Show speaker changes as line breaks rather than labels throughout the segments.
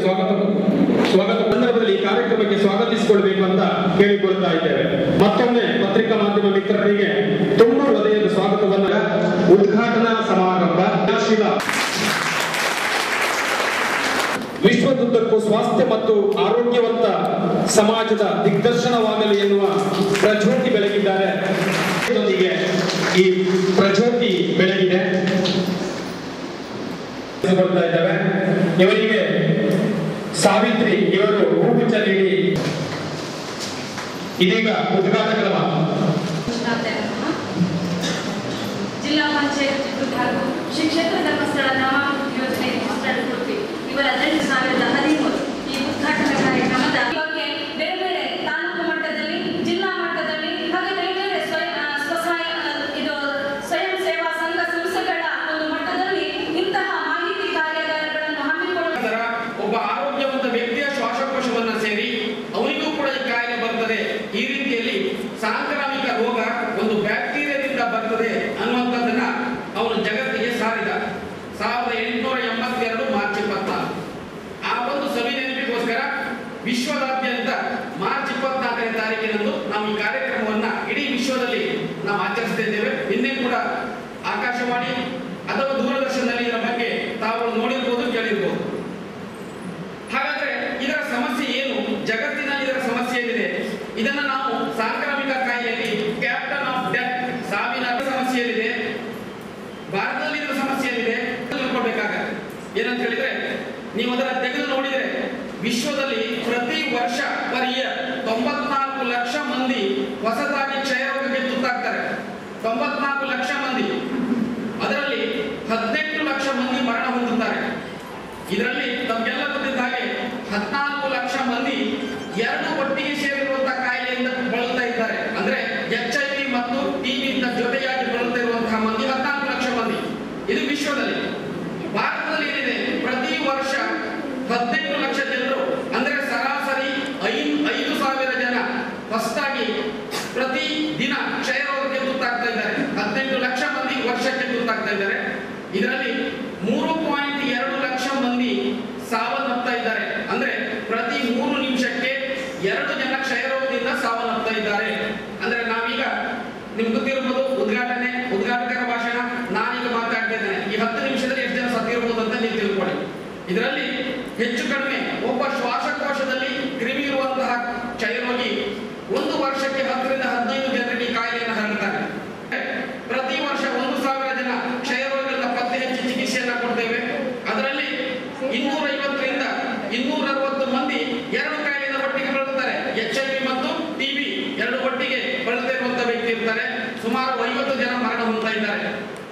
ಸ್ವಾಗತ ಸ್ವಾಗತ ಸಂದರ್ಭದಲ್ಲಿ ಕಾರ್ಯಕ್ರಮಕ್ಕೆ ಸ್ವಾಗತಿಸಿಕೊಳ್ಬೇಕು ಅಂತ ಕೇಳಿಕೊಳ್ತಾ ಇದ್ದೇವೆ. ಮತ್ತೊಮ್ಮೆ ಪತ್ರಿಕಾ ಮಾಧ್ಯಮ ಮಿತ್ರರಿಗೆ ತುಂಬ ಹೃದಯದ ಸ್ವಾಗತವನ್ನ ಉದ್ಘಾಟನಾ ಸಮಾರಂಭ. ಶಿವ ವಿಶ್ವದುದ್ದಕ್ಕೂ ಸ್ವಾಸ್ಥ್ಯ ಮತ್ತು ಆರೋಗ್ಯವಂತ ಸಮಾಜದ ದಿಗ್ದರ್ಶನವಾಗಲಿ ಎನ್ನುವ ಪ್ರಜ್ಯೋತಿ ಬೆಳಗಿದ್ದಾರೆ. ಈ ಪ್ರಜ್ಯೋತಿ ಬೆಳಗಿದೆ. ಇವರಿಗೆ ಸಾವಿತ್ರಿ ಇವರು ಹೂಗುಚ್ಛ ನೀಡಿ ಇದೀಗ ಉದ್ಘಾಟಕರ
ವಿಶ್ವದಾದ್ಯಂತ ಮಾರ್ಚ್ ಇಪ್ಪತ್ನಾಲ್ಕನೇ ತಾರೀಕಿನಂದು ನಾವು ಈ ಕಾರ್ಯಕ್ರಮವನ್ನ ಇಡೀ ವಿಶ್ವದಲ್ಲಿ ನಾವು ಆಚರಿಸ್ತಾ ಇದ್ದೇವೆ. ನಿನ್ನೆ ಕೂಡ ಆಕಾಶವಾಣಿ ಅಥವಾ ದೂರದರ್ಶನದಲ್ಲಿ ಇದರ ಬಗ್ಗೆ ತಾವು ನೋಡಿರ್ಬೋದು, ಕೇಳಿರ್ಬೋದು. ಹಾಗಾದ್ರೆ ಇದರ ಸಮಸ್ಯೆ ಏನು? ಜಗತ್ತಿನಲ್ಲಿ ಇದರ ಸಮಸ್ಯೆ ಏನಿದೆ? ಇದನ್ನ ನಾವು ಸಾಂಕ್ರಾಮಿಕ ಕಾಯಿಲೆಯಲ್ಲಿ ಕ್ಯಾಪ್ಟನ್ ಆಫ್ ಡೆತ್ ಸಾವಿನ ಸಮಸ್ಯೆ ಏನಿದೆ ಭಾರತದಲ್ಲಿ ಇದರ ಸಮಸ್ಯೆ ಏನಿದೆ ತಿಳ್ಕೊಳ್ಬೇಕಾಗತ್ತೆ ಏನಂತ ಹೇಳಿದ್ರೆ, ನೀವು ಅದರ ತೆಗೆದು ನೋಡಿದ್ರೆ ವಿಶ್ವದಲ್ಲಿ ಪ್ರತಿ ವರ್ಷ ಪರ್ ಇಯರ್ ತೊಂಬತ್ನಾಲ್ಕು ಲಕ್ಷ ಮಂದಿ ಹೊಸದಾಗಿ ಕ್ಷಯರೋಗಕ್ಕೆ ತುತ್ತಾಗ್ತಾರೆ ತೊಂಬತ್ನಾಲ್ಕು ಲಕ್ಷ ಮಂದಿ ಅದರಲ್ಲಿ ಹದಿನೆಂಟು ಲಕ್ಷ ಮಂದಿ ಮರಣ ಹೊಂದುತ್ತಾರೆ ಇದರಲ್ಲಿ ತಮಗೆಲ್ಲ ಗೊತ್ತಿದ್ದ ಹಾಗೆ ಹದಿನಾಲ್ಕು ಲಕ್ಷ ಮಂದಿ ಎರಡು ಒಟ್ಟಿಗೆ ಸೇರಿರುವಂತಹ ಕಾಯಿಲೆಯಿಂದ ಬಳಲ್ತಾ ಇದ್ದಾರೆ ಅಂದ್ರೆ ಎಚ್ ಐ ವಿ ಮತ್ತು ಟಿವಿಯಿಂದ ಜೊತೆಯಾಗಿ ಬಳಲ್ತಾ ಇರುವಂತಹ ಮಂದಿ ಹದಿನಾಲ್ಕು ಲಕ್ಷ ಮಂದಿ ಇದು ವಿಶ್ವದಲ್ಲಿ ಭಾರತದಲ್ಲಿ ಏನಿದೆ ಪ್ರತಿ ವರ್ಷ ಹದಿನೆಂಟು ಲಕ್ಷ ಜನರು ಅಂದ್ರೆ ಸರಾಸರಿ ಐದು ಐದು ಸಾವಿರ ಜನ ಹೊಸದಾಗಿ ಪ್ರತಿ ದಿನ ಕ್ಷಯರೋಗಕ್ಕೆ ತುತ್ತಾಗ್ತಾ ಇದ್ದಾರೆ ಹದಿನೆಂಟು ಲಕ್ಷ ಮಂದಿ ವರ್ಷಕ್ಕೆ ತುತ್ತಾಗ್ತಾ ಇದ್ದಾರೆ ಇದರಲ್ಲಿ ಮೂರು ಪಾಯಿಂಟ್ ಎರಡು ಲಕ್ಷ ಮಂದಿ ಸಾವನ್ನಪ್ತಾ ಇದ್ದಾರೆ. ಅಂದ್ರೆ ಪ್ರತಿ ಮೂರು ನಿಮಿಷಕ್ಕೆ ಎರಡು ಜನ ಕ್ಷಯರೋಗದಿಂದ ಸಾವನ್ನಪ್ತಾ ಇದ್ದಾರೆ. ಅಂದ್ರೆ ನಾವೀಗ ನಿಮ್ಗೆ ಗೊತ್ತಿರ್ಬೋದು, ಉದ್ಘಾಟನೆ, ಉದ್ಘಾಟಕರ ಭಾಷಣ, ನಾನೀಗ ಮಾತಾಡ್ತಾ ಇದ್ದೇನೆ. ಈ ಹತ್ತು ನಿಮಿಷದಲ್ಲಿ ಎಷ್ಟು ಜನ ಸತ್ತಿರ್ಬೋದು ಅಂತ ನೀವು ತಿಳ್ಕೊಳ್ಳಿ. ಇದರಲ್ಲಿ ಹೆಚ್ಚು ಕಡಿಮೆ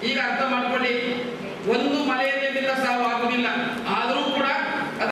伊賀と。